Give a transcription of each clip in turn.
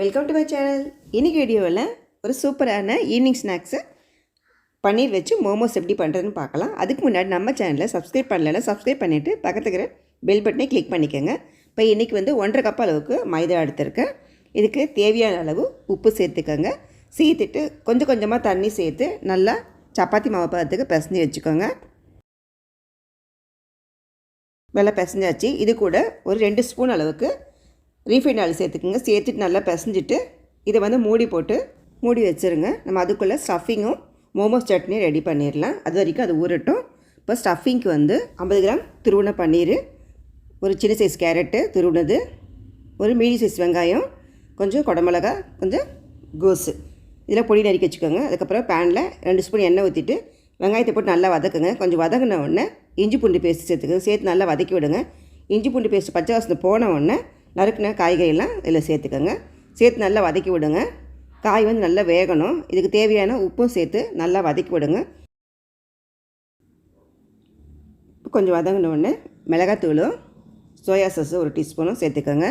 Welcome to my channel இன்றைக்கி வீடியோவில் ஒரு சூப்பரான ஈவினிங் ஸ்நாக்ஸு பன்னீர் வச்சு மோமோஸ் எப்படி பண்ணுறதுன்னு பார்க்கலாம். அதுக்கு முன்னாடி நம்ம சேனலை சப்ஸ்கிரைப் பண்ணலன்னா சப்ஸ்கிரைப் பண்ணிவிட்டு பக்கத்துக்கு பெல் பட்டனை கிளிக் பண்ணிக்கோங்க. இப்போ இன்றைக்கி வந்து ஒன்றரை கப் அளவுக்கு மைதா எடுத்திருக்கேன். இதுக்கு தேவையான அளவு உப்பு சேர்த்துக்கோங்க. சேர்த்துட்டு கொஞ்சம் கொஞ்சமாக தண்ணி சேர்த்து நல்லா சப்பாத்தி மாவு பதத்துக்கு பிசைஞ்சு வச்சுக்கோங்க. நல்லா பிசைஞ்சாச்சு. இது கூட ஒரு ரெண்டு ஸ்பூன் அளவுக்கு ரீஃபைண்ட் ஆயில் சேர்த்துக்குங்க. சேர்த்துட்டு நல்லா பிசைஞ்சிட்டு இதை வந்து மூடி போட்டு மூடி வச்சுருங்க. நம்ம அதுக்குள்ளே ஸ்டஃபிங்கும் மோமோஸ் சட்னியும் ரெடி பண்ணிடலாம். அது வரைக்கும் அது ஊறட்டும். இப்போ ஸ்டஃபிங்க்கு வந்து ஐம்பது கிராம் திருவுண பன்னீர் ஒரு சின்ன சைஸ் கேரட்டு திருவுணது ஒரு மீடியம் சைஸ் வெங்காயம் கொஞ்சம் குடமிளகா கொஞ்சம் கோஸு. இதில் பொடி நறுக்கி வச்சுக்கோங்க. அதுக்கப்புறம் பேனில் ரெண்டு ஸ்பூன் எண்ணெய் ஊற்றிட்டு வெங்காயத்தை போட்டு நல்லா வதக்குங்க. கொஞ்சம் வதங்கின உடனே இஞ்சி பூண்டு பேஸ்ட் சேர்த்துக்கோங்க. சேர்த்து நல்லா வதக்கி விடுங்க. இஞ்சி பூண்டு பேஸ்ட் பச்சை வாசனை போன உடனே நறுக்கின காய்கறியெல்லாம் இதில் சேர்த்துக்கோங்க. சேர்த்து நல்லா வதக்கி விடுங்க. காய் வந்து நல்லா வேகணும். இதுக்கு தேவையான உப்பும் சேர்த்து நல்லா வதக்கி விடுங்க. கொஞ்சம் வதங்கினோடனே மிளகாத்தூளும் சோயா சாஸும் ஒரு டீஸ்பூனும் சேர்த்துக்கோங்க.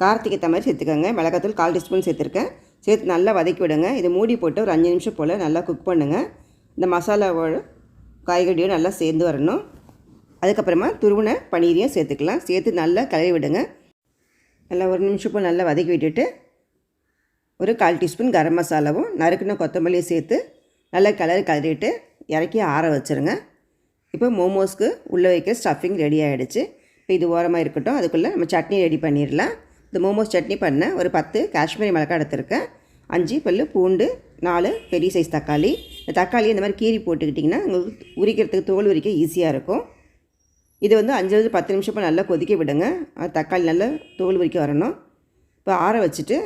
காரத்துக்கு ஏற்ற மாதிரி சேர்த்துக்கோங்க. மிளகாத்தூள் கால் டீஸ்பூன் சேர்த்துருக்கேன். சேர்த்து நல்லா வதக்கி விடுங்க. இதை மூடி போட்டு ஒரு அஞ்சு நிமிஷம் போல் நல்லா குக் பண்ணுங்கள் இந்த மசாலாவோட காய்கறியும் நல்லா சேர்ந்து வரணும். அதுக்கப்புறமா துருவின பனீரையும் சேர்த்துக்கலாம். சேர்த்து நல்லா கழுவி விடுங்க. நல்லா ஒரு நிமிஷம் போல் நல்லா வதக்கி விட்டுட்டு ஒரு கால் டீஸ்பூன் கரம் மசாலாவும் நறுக்குன கொத்தமல்லியும் சேர்த்து நல்லா கலர் கலரிட்டு இறக்கி ஆற வச்சுருங்க. இப்போ மோமோஸ்க்கு உள்ளே வைக்க ஸ்டஃபிங் ரெடி ஆகிடுச்சு இப்போ இது ஓரமாக இருக்கட்டும். அதுக்குள்ளே நம்ம சட்னி ரெடி பண்ணிடலாம். இந்த மோமோஸ் சட்னி பண்ண ஒரு பத்து காஷ்மீரி மிளகாய் எடுத்திருக்கேன். அஞ்சு பல் பூண்டு நாலு பெரிய சைஸ் தக்காளி. இந்த தக்காளி இந்த மாதிரி கீரி போட்டுக்கிட்டிங்கன்னா உங்களுக்கு உரிக்கிறதுக்கு தோல் உரிக்க ஈஸியாக இருக்கும். இது வந்து அஞ்சுலேருந்து பத்து நிமிஷம் நல்லா கொதிக்க விடுங்க. அது தக்காளி நல்லா தோல் உரிக்க வரணும். இப்போ ஆற வச்சுட்டு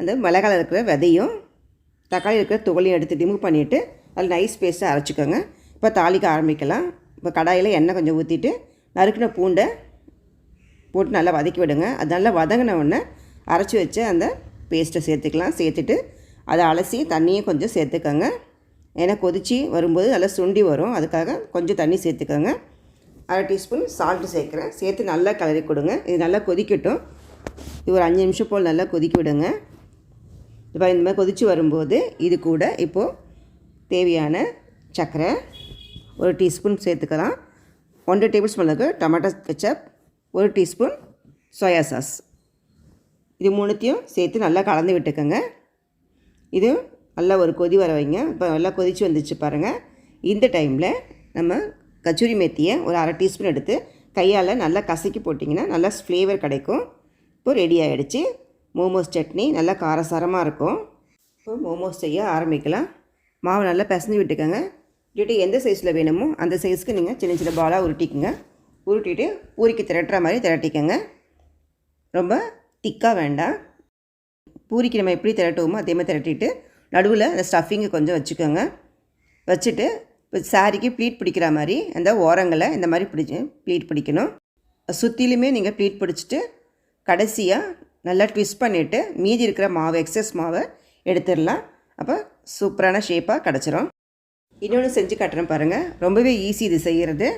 அந்த மிளகாயில் இருக்கிற விதையும் தக்காளி இருக்கிற தோலையும் எடுத்து ரிமூவ் பண்ணிவிட்டு அதில் நைஸ் பேஸ்ட்டாக அரைச்சிக்கோங்க. இப்போ தாளிக்க ஆரம்பிக்கலாம். இப்போ கடாயில் எண்ணெய் கொஞ்சம் ஊற்றிட்டு நறுக்கின பூண்டை போட்டு நல்லா வதக்கி விடுங்க. அது நல்லா வதங்கின உடனே அரைச்சி வச்ச அந்த பேஸ்ட்டை சேர்த்துக்கலாம். சேர்த்துட்டு அதை அலசி தண்ணியும் கொஞ்சம் சேர்த்துக்கோங்க. ஏன்னா கொதித்து வரும்போது நல்லா சுண்டி வரும். அதுக்காக கொஞ்சம் தண்ணி சேர்த்துக்கோங்க. அரை டீஸ்பூன் சால்ட்டு சேர்க்குறேன். சேர்த்து நல்லா கலரி கொடுங்க. இது நல்லா கொதிக்கட்டும். இது ஒரு அஞ்சு நிமிஷம் போல் நல்லா கொதிக்க விடுங்க. இப்போ இந்த மாதிரி கொதித்து வரும்போது இது கூட இப்போது தேவையான சர்க்கரை ஒரு டீஸ்பூன் சேர்த்துக்கலாம். ஒன்றரை டேபிள் ஸ்பூனுக்கு டொமேட்டோ கெச்சப் ஒரு டீஸ்பூன் சோயா சாஸ். இது மூணுத்தையும் சேர்த்து நல்லா கலந்து விட்டுக்கோங்க. இது நல்லா ஒரு கொதி வர வைங்க. இப்போ நல்லா கொதித்து வந்துச்சு பாருங்கள் இந்த டைமில் நம்ம கச்சூரி மேத்தியை ஒரு அரை டீஸ்பூன் எடுத்து கையால் நல்லா கசக்கி போட்டிங்கன்னா நல்லா ஃப்ளேவர் கிடைக்கும். இப்போ ரெடி ஆகிடுச்சு மோமோஸ் சட்னி நல்லா காரசாரமாக இருக்கும். இப்போ மோமோஸ் செய்ய ஆரம்பிக்கலாம். மாவு நல்லா பிசைஞ்சு விட்டுக்கோங்க. விட்டுட்டு எந்த சைஸில் வேணுமோ அந்த சைஸ்க்கு நீங்கள் சின்ன சின்ன பாலாக உருட்டிக்குங்க. உருட்டிட்டு பூரிக்கு திரட்டுற மாதிரி திரட்டிக்கோங்க. ரொம்ப திக்காக வேண்டாம். பூரிக்கு நம்ம எப்படி திரட்டுவோமோ அதே மாதிரி திரட்டிட்டு நடுவில் அந்த ஸ்டஃபிங்கை கொஞ்சம் வச்சுக்கோங்க. வச்சுட்டு இப்போ சாரிக்கு ப்ளீட் பிடிக்கிற மாதிரி அந்த ஓரங்களை இந்த மாதிரி பிடிச்சி ப்ளீட் பிடிக்கணும். சுற்றிலுமே நீங்கள் ப்ளீட் பிடிச்சிட்டு கடைசியாக நல்லா ட்விஸ்ட் பண்ணிவிட்டு மீதி இருக்கிற மாவு எக்ஸஸ் மாவை எடுத்துடலாம். அப்போ சூப்பரான ஷேப்பாக கிடச்சிரும். இன்னொன்று செஞ்சு காட்டுறேன் பாருங்கள் ரொம்பவே ஈஸி இது செய்கிறது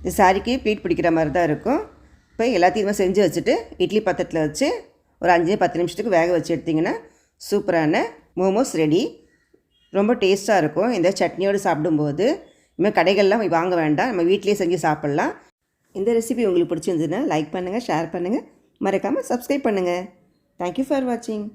இது சாரிக்கு ப்ளீட் பிடிக்கிற மாதிரி தான் இருக்கும். இப்போ எல்லாத்தையுமே செஞ்சு வச்சுட்டு இட்லி பத்திரத்தில் வச்சு ஒரு அஞ்சு பத்து நிமிஷத்துக்கு வேக வச்சு எடுத்திங்கன்னா சூப்பரான மோமோஸ் ரெடி ரொம்ப டேஸ்ட்டாக இருக்கும். இந்த சட்னியோடு சாப்பிடும்போது. இனிமேல் கடைகள்லாம் போய் வாங்க வேண்டாம். நம்ம வீட்டிலே செஞ்சு சாப்பிட்லாம். இந்த ரெசிபி உங்களுக்கு பிடிச்சிருந்ததுன்னா லைக் பண்ணுங்கள் ஷேர் பண்ணுங்கள் மறக்காமல் சப்ஸ்கிரைப் பண்ணுங்கள் தேங்க்யூ ஃபார் வாட்சிங்